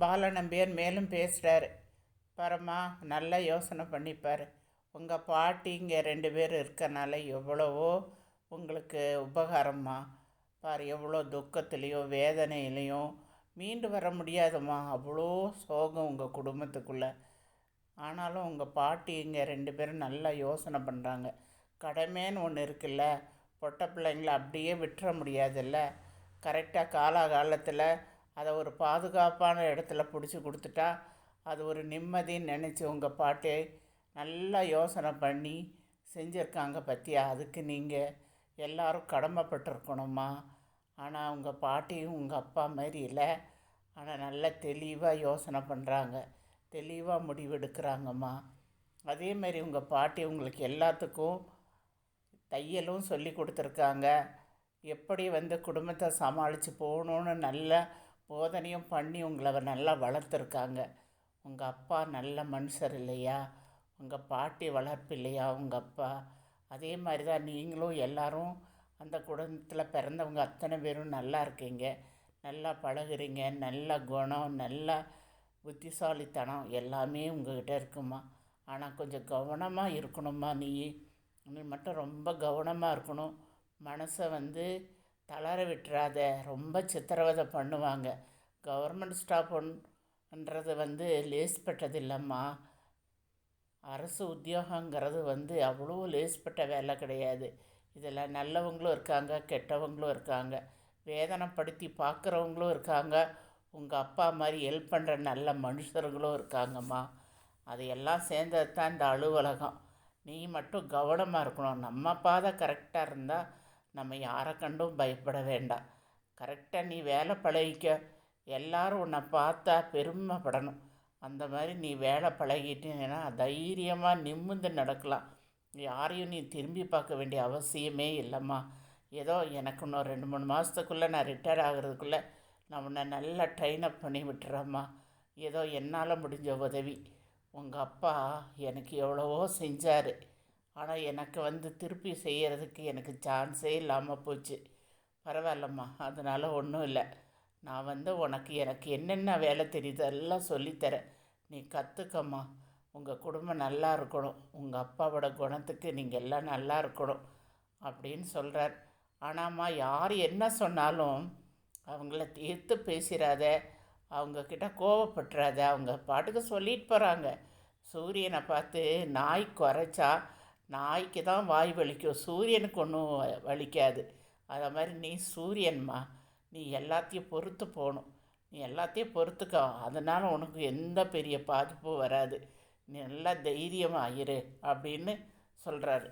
பாலநம்பியார் மேலும் பேசுகிறார் பரமா நல்லா யோசனை பண்ணிப்பார். உங்கள் பாட்டி இங்கே ரெண்டு பேர் இருக்கனால எவ்வளவோ உங்களுக்கு உபகாரம்மா. பார் எவ்வளோ துக்கத்துலேயோ வேதனையிலையும் மீண்டு வர முடியாதும்மா. அவ்வளோ சோகம் உங்கள் குடும்பத்துக்குள்ளே. ஆனாலும் உங்கள் பாட்டி இங்கே ரெண்டு பேரும் நல்லா யோசனை பண்ணுறாங்க கடமைன்னு ஒன்று இருக்குல்ல. பொட்டை பிள்ளைங்கள அப்படியே விட்டுற முடியாதுல்ல. கரெக்டாக காலாகாலத்தில் அதை ஒரு பாதுகாப்பான இடத்துல பிடிச்சி கொடுத்துட்டா அது ஒரு நிம்மதின்னு நினச்சி உங்கள் பாட்டி நல்லா யோசனை பண்ணி செஞ்சுருக்காங்க பற்றியா அதுக்கு நீங்கள் எல்லோரும் கடமைப்பட்டிருக்கணுமா? ஆனால் உங்கள் பாட்டியும் உங்கள் அப்பா மாதிரி இல்லை. ஆனால் நல்லா தெளிவாக யோசனை பண்ணுறாங்க தெளிவாக முடிவெடுக்கிறாங்கம்மா. அதே மாதிரி உங்கள் பாட்டி உங்களுக்கு எல்லாத்துக்கும் தையலும் சொல்லி கொடுத்துருக்காங்க. எப்படி வந்து குடும்பத்தை சமாளித்து போகணுன்னு நல்லா போதனையும் பண்ணி உங்களை நல்லா வளர்த்துருக்காங்க. உங்கள் அப்பா நல்ல மனுஷர் இல்லையா? உங்கள் பாட்டி வளர்ப்பு இல்லையா உங்கள் அப்பா? அதே மாதிரி தான் நீங்களும் எல்லாரும் அந்த குடும்பத்தில் பிறந்தவங்க அத்தனை பேரும் நல்லா இருக்கீங்க. நல்லா பழகுறீங்க. நல்ல குணம் நல்ல புத்திசாலித்தனம் எல்லாமே உங்கள்கிட்ட இருக்குமா? ஆனால் கொஞ்சம் கவனமாக இருக்கணுமா நீ? நீ மட்டும் ரொம்ப கவனமாக இருக்கணும். மனசை வந்து தளர விட்டுறாத ரொம்ப சித்திரவதை பண்ணுவாங்க. கவர்மெண்ட் ஸ்டாஃப்ன்றது வந்து லேஸ்பட்டது இல்லைம்மா அரசு உத்தியோகங்கிறது வந்து அவ்வளோ லேஸ்பட்ட வேலை கிடையாது. இதில் நல்லவங்களும் இருக்காங்க கெட்டவங்களும் இருக்காங்க. வேதனைப்படுத்தி பார்க்குறவங்களும் இருக்காங்க. உங்கள் அப்பா மாதிரி ஹெல்ப் பண்ணுற நல்ல மனுஷர்களும் இருக்காங்கம்மா. அதையெல்லாம் சேர்ந்தது தான் இந்த அலுவலகம். நீ மட்டும் கவனமாக இருக்கணும். நம்ம பாதை கரெக்டாக இருந்தால் நம்ம யாரை கண்டும் பயப்பட வேண்டாம் கரெக்டாக நீ வேலை பழகிக்க. எல்லாரும் உன்னை பார்த்தா பெருமைப்படணும். அந்த மாதிரி நீ வேலை பழகிட்டீங்கன்னா தைரியமாக நிமிர்ந்து நடக்கலாம். யாரையும் நீ திரும்பி பார்க்க வேண்டிய அவசியமே இல்லைம்மா. ஏதோ எனக்கு இன்னும் ரெண்டு மூணு மாதத்துக்குள்ளே நான் ரிட்டையர் ஆகிறதுக்குள்ளே நான் உன்னை நல்லா ட்ரெயின் அப் பண்ணி விட்டுறேம்மா. ஏதோ என்னால் முடிஞ்ச உதவி. உங்கள் அப்பா எனக்கு எவ்வளவோ செஞ்சார். ஆனால் எனக்கு வந்து திருப்பி செய்கிறதுக்கு எனக்கு சான்ஸே இல்லாமல் போச்சு. பரவாயில்லம்மா அதனால் ஒன்றும் இல்லை. நான் வந்து உனக்கு எனக்கு என்னென்ன வேலை தெரியுது எல்லாம் சொல்லித்தரேன். நீ கற்றுக்கம்மா உங்கள் குடும்பம் நல்லா இருக்கணும். உங்கள் அப்பாவோட குணத்துக்கு நீங்கள் எல்லாம் நல்லா இருக்கணும் அப்படின்னு சொல்கிறார் ஆனாம்மா யார் என்ன சொன்னாலும் அவங்கள தீர்த்து பேசிடாத அவங்கக்கிட்ட கோவப்பட்டுறாத அவங்க பாட்டுக்கு சொல்லிட்டு போகிறாங்க சூரியனை பார்த்து நாய் குறைச்சா நாய்க்கு தான் வாய் வலிக்கும். சூரியனுக்கு ஒன்றும் வலிக்காது. அதை மாதிரி நீ சூரியன்மா நீ எல்லாத்தையும் பொறுத்து போகணும். நீ எல்லாத்தையும் பொறுத்துக்கோ. அதனால் உனக்கு எந்த பெரிய பாதிப்பும் வராது. நீ நல்லா தைரியமாக இரு அப்படின்னு சொல்கிறாரு